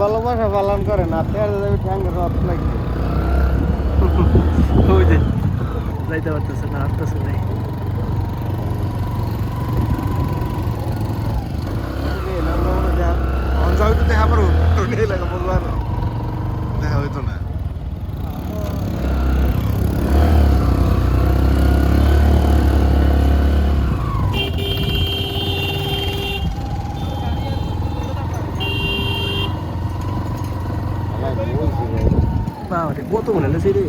ভালোবাসা পালন করে না তের যাবে ঠ্যাঙ্গের রথ লাগবে। ওই যে যাইতে পারতেছে না আসতেছে নাই। তো দেখা পারো দেখা হইতো না। ആ ഒരു പോത്തുമുണ്ടല്ലേ ശരി